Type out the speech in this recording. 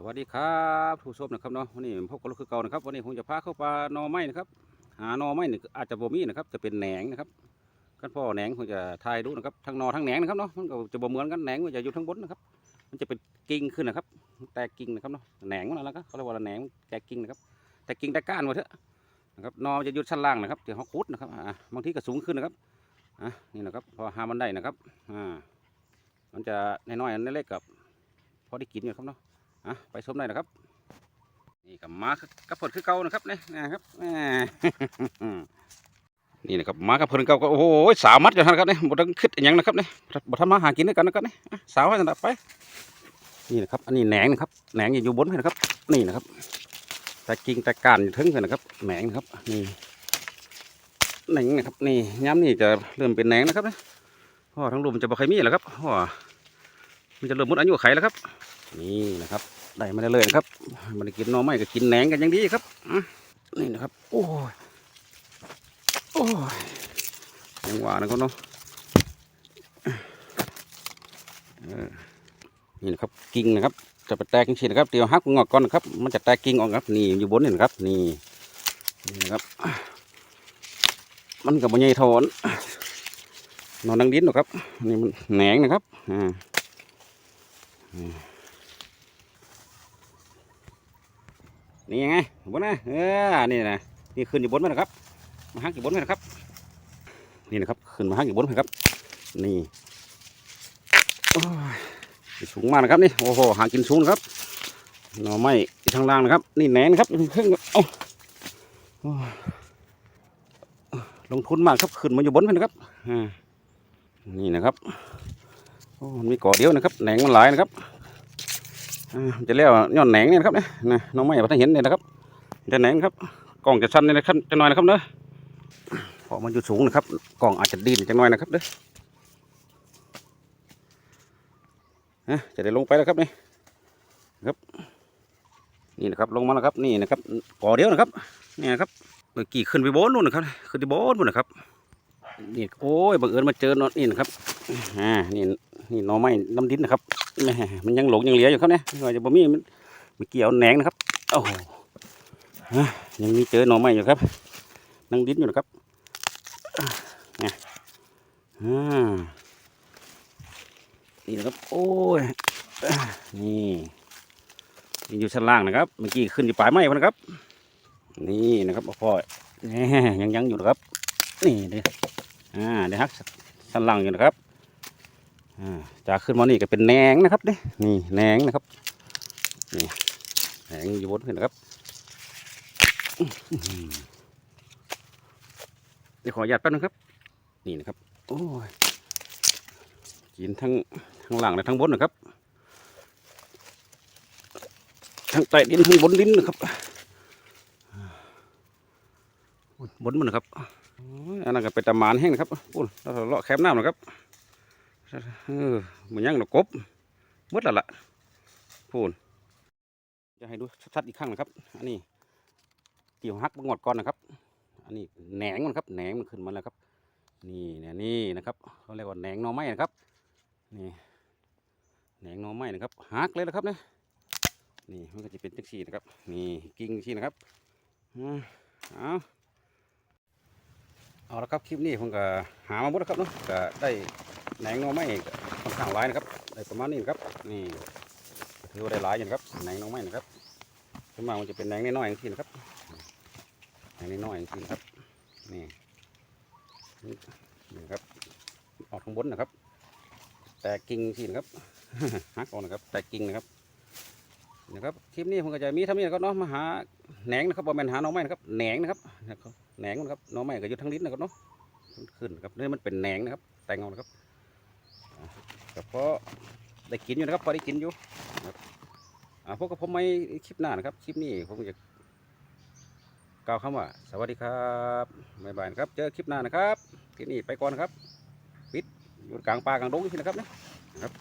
สวัสดีครับผู้ชมนะครับเนาะวันนี้พบกับเราคือเก่านะครับวันนี้ผมจะพาเข้าป่าหนอไม้นะครับหาหนอไม้นี่อาจจะบ่มีนะครับ จะเป็นแหนงนะครับกันพ่อแหนงผมจะทายดูนะครับทั้งหนอทั้งแหนงนะครับเนาะมันก็จะบ่เหมือนกันแหนงมันจะอยู่ทั้งบนนะครับ มันจะเป็นกิ่งขึ้นนะครับ แตกกิ่งนะครับเนาะแหนงมันอะไรก็เขาเรียกว่าแหนงแตกกิ่งนะครับแตกกิ่งแตกก้านหมดเถอะนะครับนอมันจะอยู่ชั้นล่างนะครับเดี๋ยวเขาคุดนะครับอ่าบางทีก็สูงขึ้นนะครับอะนี่นะครับพอหามันได้นะครับอ่ามันจะน้อยๆเล็กๆกับพอได้กินอยู่ครับเนาะ อะไปชมได้นะครับ นี่กับม้ากระเพิดคือเก่านะครับนี่นะครับนี่นะครับม้ากระเพิดเก่าก็โอ้โหสาวมัดอยู่ท่านครับนี่บ่ต้องคิดอย่างนะครับนี่บ่ทำมาหากินด้วยกันนะครับนี่อะสาวให้ถนัดไปนี่นะครับอันนี้แหนงนะครับแหนงอยู่บนนะครับ นี่นะครับแต่กิ่งแต่ก้านอยู่ถึงเลยนะครับแหนงนะครับนี่แหนงนะครับนี่ย้ำนี่จะเริ่มเป็นแหนงนะครับนะเพราะว่าทั้งรูมนจะบ่เคอยมีแล้วครับเพราะว่ามันจะเริ่มหมดอายุไขแล้วครับ นี่นะครับ ได้มาได้เลยนะครับมันกินน่อไม้ก็กินแหนงกันอย่างดีครับนี่นะครับ โอ้ยโอ้ยยังหวานนะครับเนาะนี่นะครับกิ่งนะครับ จะไปแตกจริงๆนะครับเดี๋ยวหักงอกก่อนนะครับ มันจะแตกกิ่งออกครับ นี่อยู่บนนี่นะครับ นี่นี่นะครับ มันกับมันใหญ่ทอนนอนดังดิ้นหรอครับ นี่มันแหนงนะครับอ่า นี่ยังไงบนนะเออนี่นะนี่ขึ้นอยู่บนมันนะครับมาหักอยู่บนมันนะครับ นี่นะครับขึ้นมาหักอยู่บนมันครับ นี่สูงมากนะครับนี่โอ้โหหากินสูงนะครับหน่อไม้ทางล่างนะครับ นี่แหนนะครับเครื่องเอ้าลงทุนมากครับขึ้นมาอยู่บนมันนะครับอ่านี่นะครับโอ้มันมีก่อเดียวนะครับแหนงมันหลายนะครับ จะเรียกว่าย้อนแหนงเนี่ยนะครับเนี่ยนะน้องไม้พันเห็นเนี่ยนะครับจะแหนงครับกล่องจะสั้นเนี่ยนะครับจะน้อยนะครับเนอะพราะมันอยู่สูงนะครับกล่องอาจจะดินจะน้อยนะครับเด้อนะจะได้ลงไปแล้วครับนี่ครับ นี่นะครับลงมาแล้วครับนี่นะครับก่อเดียวนะครับนี่นะครับเมื่อกี้ขึ้นไปโบนนู่นนะครับขึ้นไปโบนนู่นนะครับนี่โอ้ยบังเอิญมาเจอนอะนี่นะครับอ่านี่นี่น่องไม้น้ำดินนะครับ แหม่มันยังหลงยังเหลืออยู่ครับเนี่ยว่าจะบ่มีมันมีเกี่ยวแหนงนะครับโอ้โหฮะยังมีเจอหน่อไม้อยู่ครับนั่งดิ้นอยู่นะครับเนี่ยนี่นะครับโอ้ยนี่นี่อยู่ชั้นล่างนะครับเมื่อกี้ขึ้นอยู่ปลายไม้พนะครับ นี่นะครับพ่อแหม่ยังยังอยู่นะครับ นี่เด้ออ่าเดี๋ยวฮักชั้นล่างอยู่นะครับ จากขึ้นมานี่ก็เป็นแหนงนะครับเด้นี่แหนงนะครับนี่แหนงอยู่บนขึ้นนะครับเดี๋ยวขออนุญาตแป๊บนึงครับ นี่นะครับโอ้ยกินทั้งทั้งหลังและทั้งบนนะครับทั้งใต้ดินทั้งบนดินนะครับบนมันนะครับอันนั้นก็เป็นตะมานแห้งนะครับปุ่นเราเลาะแคมน้ำนะครับ มันยังดอกกบหมดล้วล่ะพูนจะให้ดูชัดๆอีกครั้งนะครับ อันนี้เกี่ยวหักบงอดก่อนนะครับ อันนี้แหนงมันครับแหนงมันขึ้นมาแล้วครับ นี่เนี่ยนี่นะครับเขาเรียกว่าแหนงหน่อไม้นะครับ นี่แหนงหน่อไม้นะครับหักเลยนะครับเนี่ยนี่มันก็จะเป็นจังซี่นะครับ นี่กิ่งซี่นะครับเอาเอาละครับคลิปนี้ผมก็หามาหมดแล้วครับเนาะก็ได้ แหนงหน่อไม้ก็ค่อนข้างหลายนะครับได้ประมาณนี้นะครับนี่ถือว่าได้หลายอยู่นะครับแหนงหน่อไม้นะครับส่วนมากมันจะเป็นแหนงน้อยๆอย่างที่นะครับแหนงน้อยๆอย่างที่นะครับนี่นี่ครับออกข้างบนนะครับ แตกกิ่งที่นะครับหักออกนะครับ แตกกิ่งนะครับนะครับคลิปนี้ผมก็จะมีท่านี้นะครับเนาะมาหาแหนงนะครับบอแมนหาหน่อไม้นะครับแหนงนะครับแหนงนะครับน่อไม้ก็ยู่ทั้งลิ้นนะครับเนาะขึ้นครับนี่มันเป็นแหนงนะครับ แตงเอานะครับ ก็เพราะได้กินอยู่นะครับพอได้กินอยู่นะครับอ่าพวกกับผมไม่คลิปหน้านะครับ คลิปนี้ผมจะกล่าวคำว่า สวัสดีครับบ๊ายบายนะครับ เจอคลิปหน้านะครับ คลิปนี้ไปก่อนนะครับ ปิดอยู่กลางป่ากลางดงที่นะครับเนี่ยนะครับ